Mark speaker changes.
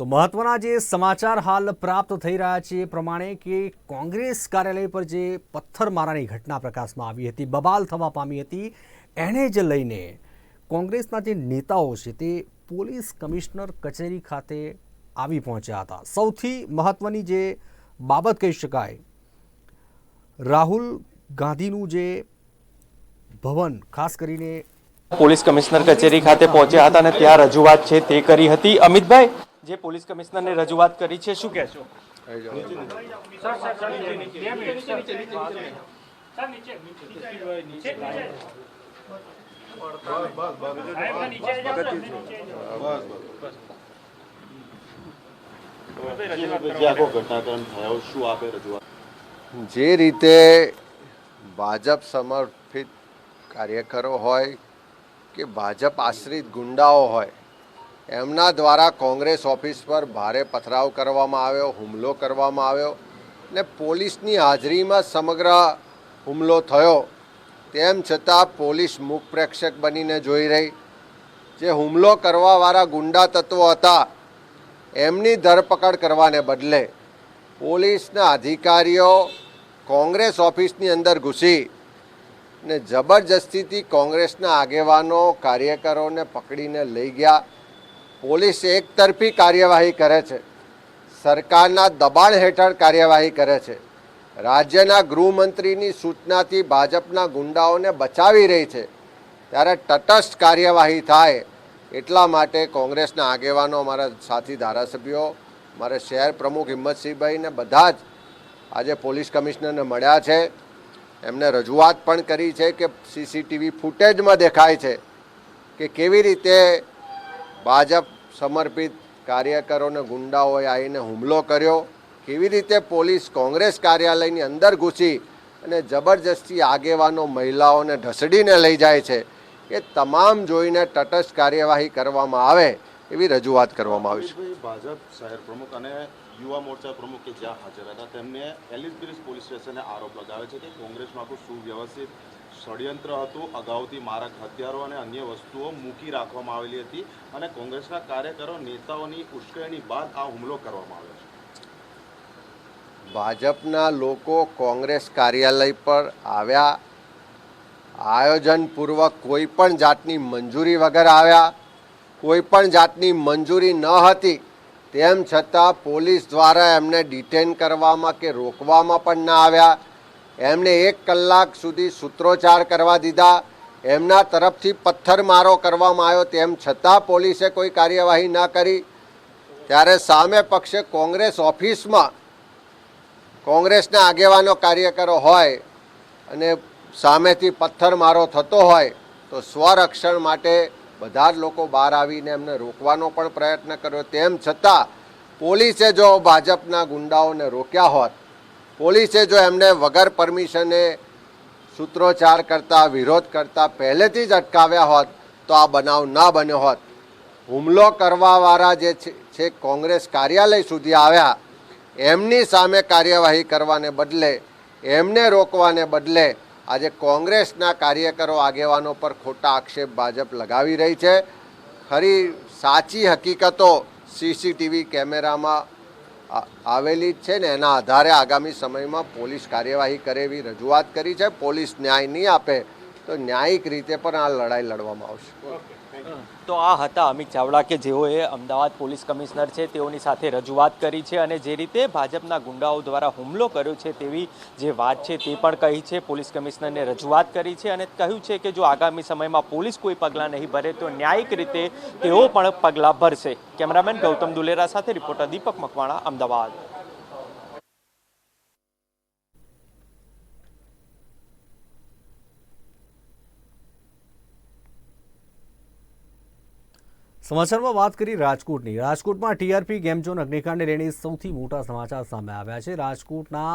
Speaker 1: તો મહત્વના જે સમાચાર હાલ પ્રાપ્ત થઈ રહ્યા છે એ પ્રમાણે કે કોંગ્રેસ કાર્યાલય પર જે પથ્થરમારાની ઘટના પ્રકાશમાં આવી હતી, બબાલ થવા પામી હતી એને જ લઈને કોંગ્રેસના જે નેતાઓ છે તે પોલીસ કમિશનર કચેરી ખાતે આવી પહોંચ્યા હતા. સૌથી મહત્વની જે બાબત કહી શકાય, રાહુલ ગાંધીનું જે ભવન, ખાસ કરીને
Speaker 2: પોલીસ કમિશનર કચેરી ખાતે પહોંચ્યા હતા અને ત્યાં રજૂઆત છે તે કરી હતી. અમિતભાઈ? જે પોલીસ કમિશનરને રજૂઆત કરી છે શું કહેશો?
Speaker 3: જે થયો શું આપે રજૂઆત
Speaker 4: જે રીતે ભાજપ સમર્પિત કાર્યકરો હોય કે ભાજપ આશ્રિત ગુંડાઓ હોય એમના દ્વારા કોંગ્રેસ ઓફિસ પર ભારે પથરાવ કરવામાં આવ્યો, હુમલો કરવામાં આવ્યો ને પોલીસની હાજરીમાં સમગ્ર હુમલો થયો. તેમ છતાં પોલીસ મુખ પ્રેક્ષક બનીને જોઈ રહી. જે હુમલો કરવાવાળા ગુંડા તત્વો હતા, એમની ધરપકડ કરવાને બદલે પોલીસના અધિકારીઓ કોંગ્રેસ ઓફિસની અંદર ઘૂસી ને જબરજસ્તીથી કોંગ્રેસના આગેવાનો, કાર્યકરોને પકડીને લઈ ગયા. પોલીસ એકતરફી કાર્યવાહી કરે છે. સરકારના દબાણ હેઠળ કાર્યવાહી કરે છે. રાજ્યના ગૃહમંત્રીની સૂચનાથી ભાજપના ગુંડાઓને બચાવી રહી છે. ત્યારે તટસ્થ કાર્યવાહી થાય એટલા માટે કોંગ્રેસના આગેવાનો, અમારા સાથી ધારાસભ્યો મારા શહેર પ્રમુખ હિંમતસિંહભાઈને બધા જ આજે પોલીસ કમિશનરને મળ્યા છે. એમને રજૂઆત પણ કરી છે કે સીસીટીવી ફૂટેજમાં દેખાય છે કે કેવી રીતે ભાજપ સમર્પિત કાર્યકરોને ગુંડાઓએ આવીને હુમલો કર્યો. કેવી રીતે પોલીસ કોંગ્રેસ કાર્યાલયની અંદર ઘૂસી અને જબરજસ્તી આગેવાનો મહિલાઓને ઢસડીને લઈ જાય છે? એ તમામ જોઈને તટસ્થ કાર્યવાહી કરવામાં આવે એવી રજૂઆત કરવામાં આવી છે.
Speaker 3: ભાજપ શહેર પ્રમુખ અને યુવા મોરચા પ્રમુખ કે જ્યાં હાજર હતા, તેમને એલિસ પોલીસ સ્ટેશને આરોપ લગાવે છે કે કોંગ્રેસનું આખું સુવ્યવસ્થિત ષડયંત્ર હતું. અગાઉથી મારક હથિયારો અને અન્ય વસ્તુઓ મૂકી રાખવામાં આવેલી હતી અને કોંગ્રેસના કાર્યકરો, નેતાઓની ઉશ્કેરણી બાદ આ હુમલો કરવામાં આવ્યો છે.
Speaker 4: ભાજપના લોકો કોંગ્રેસ કાર્યાલય પર આવ્યા. આયોજનપૂર્વક કોઈ પણ જાતની મંજૂરી વગર આવ્યા. કોઈ પણ જાતની મંજૂરી ન હતી. તેમ છતાં પોલીસ દ્વારા એમને ડિટેન કરવામાં કે રોકવામાં પણ ના આવ્યા. એમને એક કલાક સુધી સૂત્રોચ્ચાર કરવા દીધા. એમના તરફથી પથ્થરમારો કરવામાં આવ્યો તેમ છતાં પોલીસે કોઈ કાર્યવાહી ન કરી. ત્યારે સામે પક્ષે કોંગ્રેસ ઓફિસમાં કોંગ્રેસના આગેવાનો કાર્યકરો હોય અને સામેથી પથ્થરમારો થતો હોય તો સ્વરક્ષણ માટે બધા જ લોકો બહાર આવીને એમને રોકવાનો પણ પ્રયત્ન કર્યો. તેમ છતાં પોલીસે જો ભાજપના ગુંડાઓને રોક્યા હોત પોલીસે જો એમને વગર પરમિશને સૂત્રોચ્ચાર કરતા, વિરોધ કરતા પહેલેથી જ અટકાવ્યા હોત, તો આ બનાવ ના બન્યો હોત. હુમલો કરવાવાળા જે છે- કોંગ્રેસ કાર્યાલય સુધી આવ્યા, એમની સામે કાર્યવાહી કરવાને બદલે, એમને રોકવાને બદલે આજે કોંગ્રેસના કાર્યકરો આગેવાનો પર ખોટા આક્ષેપ ભાજપ લગાવી રહી છે. ખરી સાચી હકીકતો સીસીટીવી કેમેરામાં આવેલી જ છે ને, એના આધારે આગામી સમયમાં પોલીસ કાર્યવાહી કરે એવી રજૂઆત કરી છે. પોલીસ ન્યાય નહીં આપે તો ન્યાયિક રીતે પણ આ લડાઈ લડવામાં આવશે.
Speaker 2: તો આ હતા અમિત ચાવડા કે જેઓએ અમદાવાદ પોલીસ કમિશનર છે, તેઓની સાથે રજૂઆત કરી છે અને જે રીતે ભાજપના ગુંડાઓ દ્વારા હુમલો કર્યો છે તેવી જે વાત છે તે પણ કહી છે. પોલીસ કમિશનરને રજૂઆત કરી છે અને કહ્યું છે કે જો આગામી સમયમાં પોલીસ કોઈ પગલાં નહીં ભરે તો ન્યાયિક રીતે તેઓ પણ પગલાં ભરશે. કેમેરામેન ગૌતમ દુલેરા સાથે રિપોર્ટર દીપક મકવાણા, અમદાવાદ.
Speaker 1: સમાચારમાં વાત કરી રાજકોટની. રાજકોટમાં ટીઆરપી ગેમ ઝોન અગ્નિકાંડને લઈને સૌથી મોટા સમાચાર સામે આવ્યા છે. રાજકોટના